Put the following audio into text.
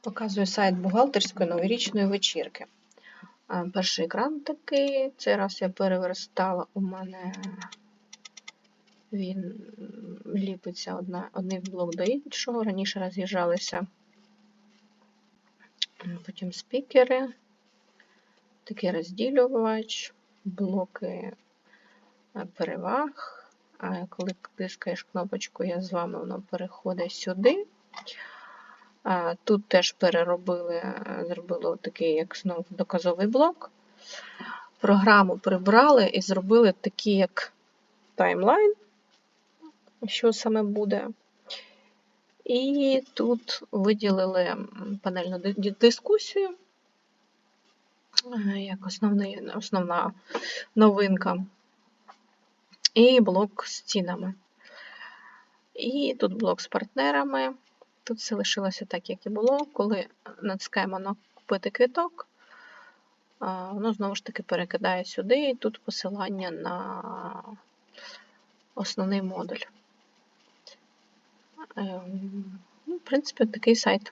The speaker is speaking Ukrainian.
Показую сайт бухгалтерської новорічної вечірки. Перший екран такий. Цей раз я переверстала. У мене він ліпиться одна, один блок до іншого. Раніше роз'їжджалися. Потім спікери, такий розділювач, блоки переваг. А Коли тискаєш кнопочку Я з вами, воно переходить сюди. Тут теж переробили, е, зробили такий, як знову доказовий блок. Програму прибрали і зробили такий, як таймлайн, що саме буде. І тут виділили панельну дискусію, е, як основний, основна новинка, і блок з цінами. І тут блок з партнерами. Тут все лишилося так, як і було. Коли натискаємо на купити квиток, воно знову ж таки перекидає сюди, і тут посилання на основний модуль. Ем, Ну, в принципі, такий сайт.